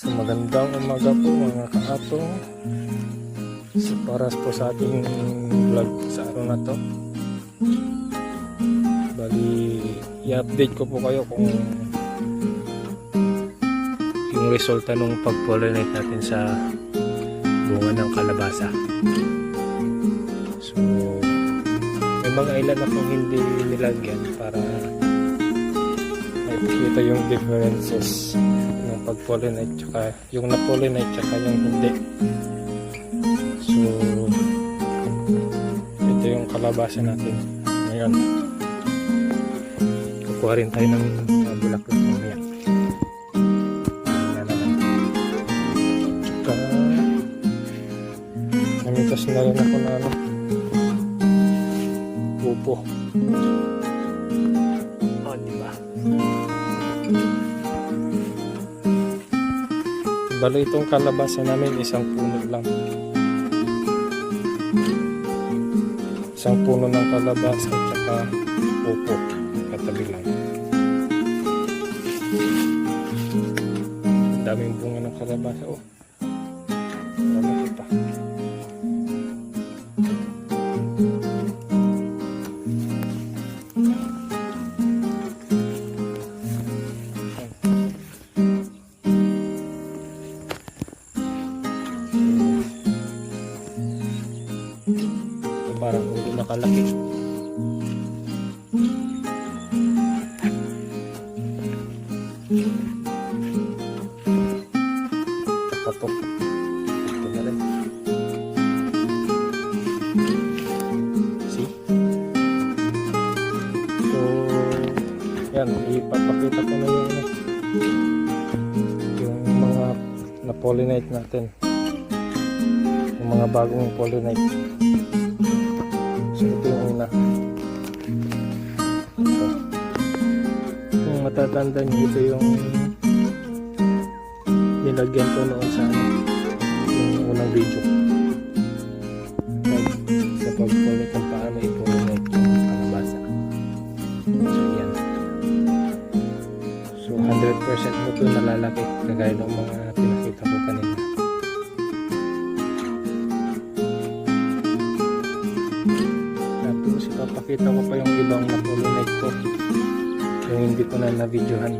So magandang umaga po mga kaatong. So para po sa ating vlog sa araw na to. Bali, i-update ko po kayo kung yung resulta nung pag-pollinate natin sa bunga ng kalabasa. So, may mga ilan akong hindi nilagyan para makikita yung differences ng pag-pollinate tsaka yung na-pollinate tsaka yung hindi. So, ito yung kalabasa natin. Ngayon, kukuha rin tayo ng uh, bulaklak mamaya. Tsaka, namitas na rin ako na ano, pupo. Oh, di ba? Bali itong kalabasa namin isang puno lang. Isang puno ng kalabasa at saka upo. Katabi lang. Ang daming bunga ng kalabasa. Oh. Kapatok. Ito na rin. Yan. Ipapakita ko na yung ano, yung mga na-pollinate natin yung mga bagong pollinate ito yung una kung matatanda nyo ito yung nilagyan ko noon sa ano, yung unang video. Pag- sa pag-pollinate kung paano i-pollinate yung so 100% mo ito nalalaki kagaya ng mga pinakita ko kanina Ipapakita ko pa yung ibang na-pollinate ko. Yung hindi ko na na-videohan.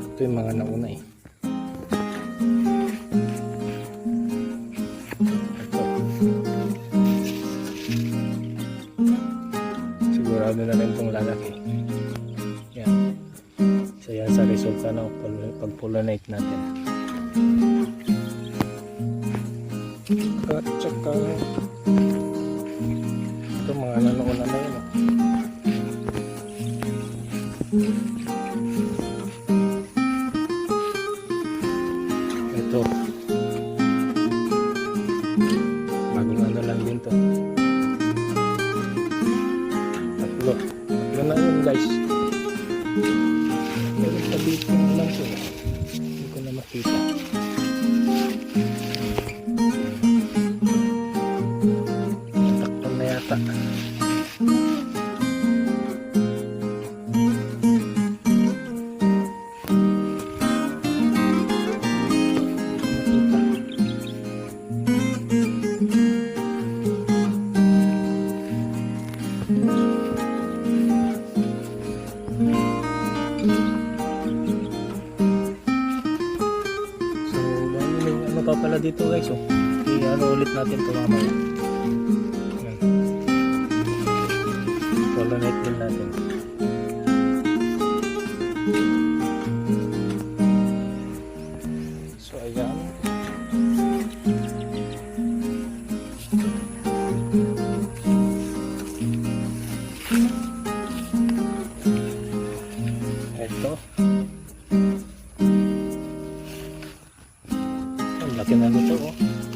Ito yung mga nauna eh. Ito. Sigurado na rin itong lalaki. Yan. So yan sa resulta ng pol- pag-pollinate natin. Ito. Pollinate din natin. So, ayan. Ito. Ang laki na nito oh.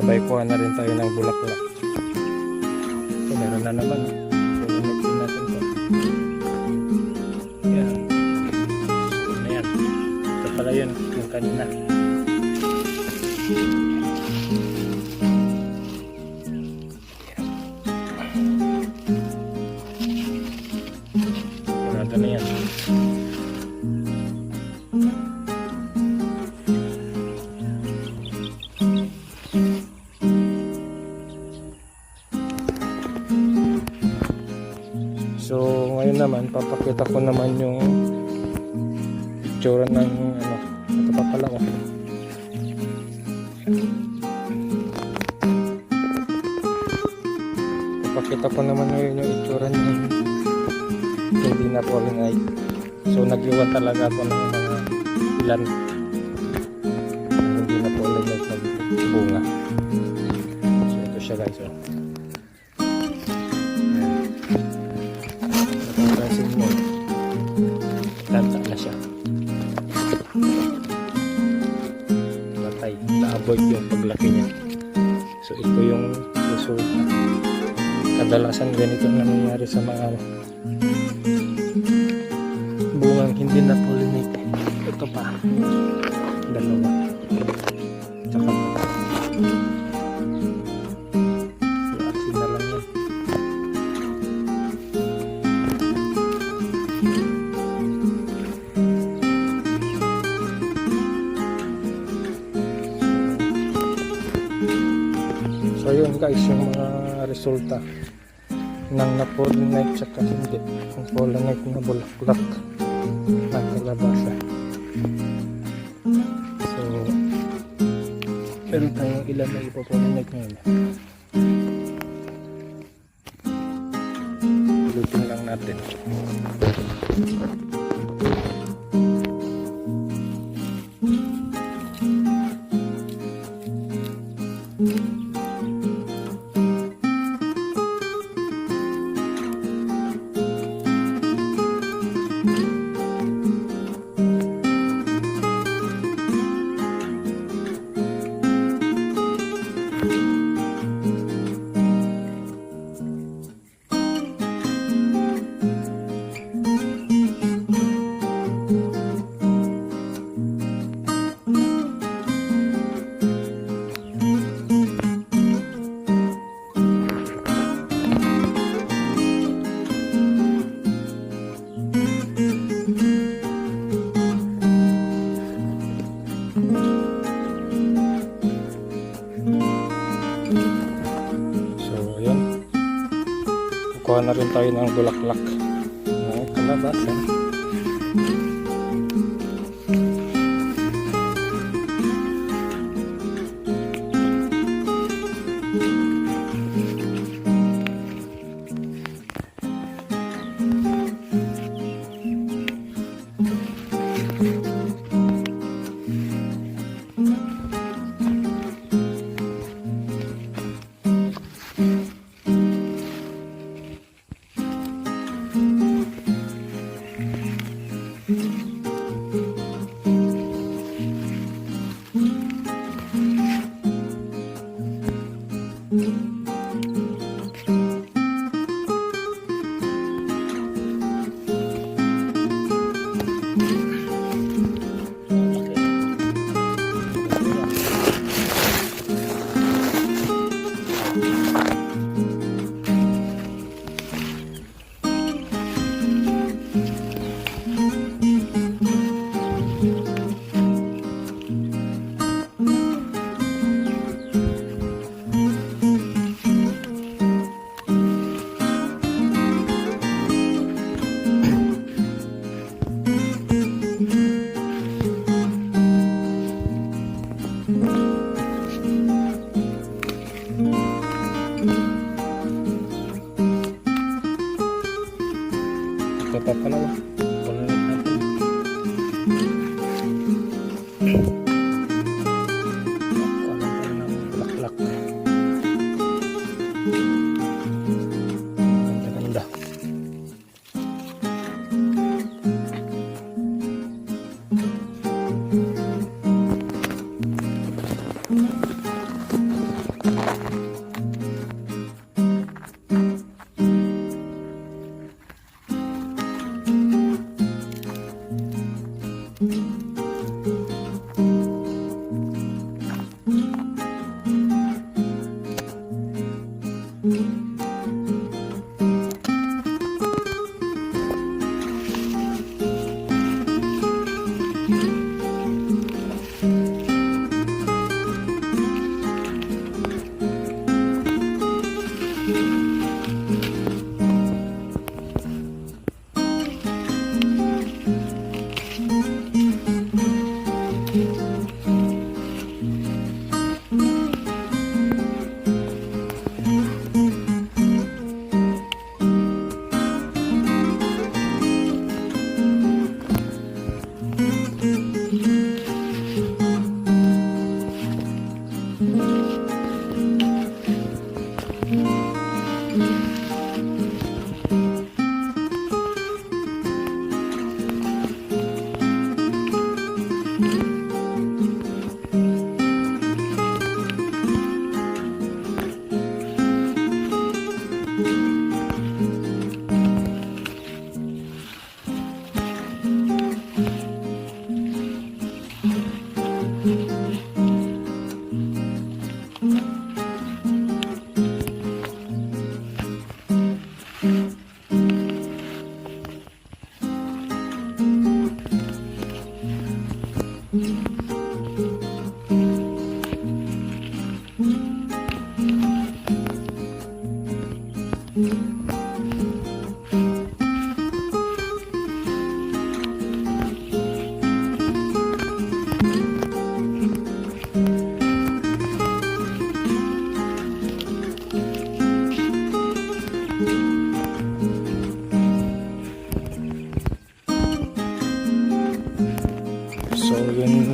Sabay kuha na rin tayo ng bulaklak. So, meron na naman. Pollinate din natin to. Yan. So, na yan. Ito pala yun, yung kanina. Sigurado na yan. Papakita ko naman yung itsura ng ano, ito pa pala oh. Papakita ko naman ngayon yung itsura ng hindi na pollinate. So, nag-iwan talaga ako ng mga ilan hindi na pollinate na bunga. So, ito siya guys oh. Tata na siya. Patay. Na-avoid yung paglaki niya. So, ito yung resulta. Kadalasan ganito ang nangyayari sa mga bungang hindi na pollinate. Ito pa. Dalawa. Guys, yung mga resulta ng na-pollinate tsaka hindi. Yung pollinate na bulaklak ng kalabasa. So, meron tayong ilan na ipopollinate ngayon. Lutin lang natin. Na rin tayo ng bulaklak ng kalabasa. life. So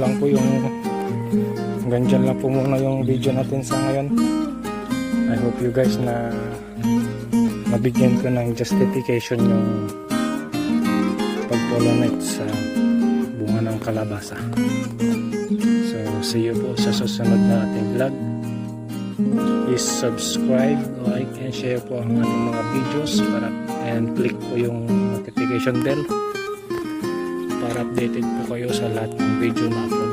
lang po yung hanggang dyan lang po muna yung video natin sa ngayon. I hope you guys na mabigyan ko ng justification yung pagpolonate sa bunga ng kalabasa. So see you po sa susunod na ating vlog. Please subscribe, like, and share po ang ating mga videos para and click po yung notification bell para updated po kayo sa lahat ng video na upload.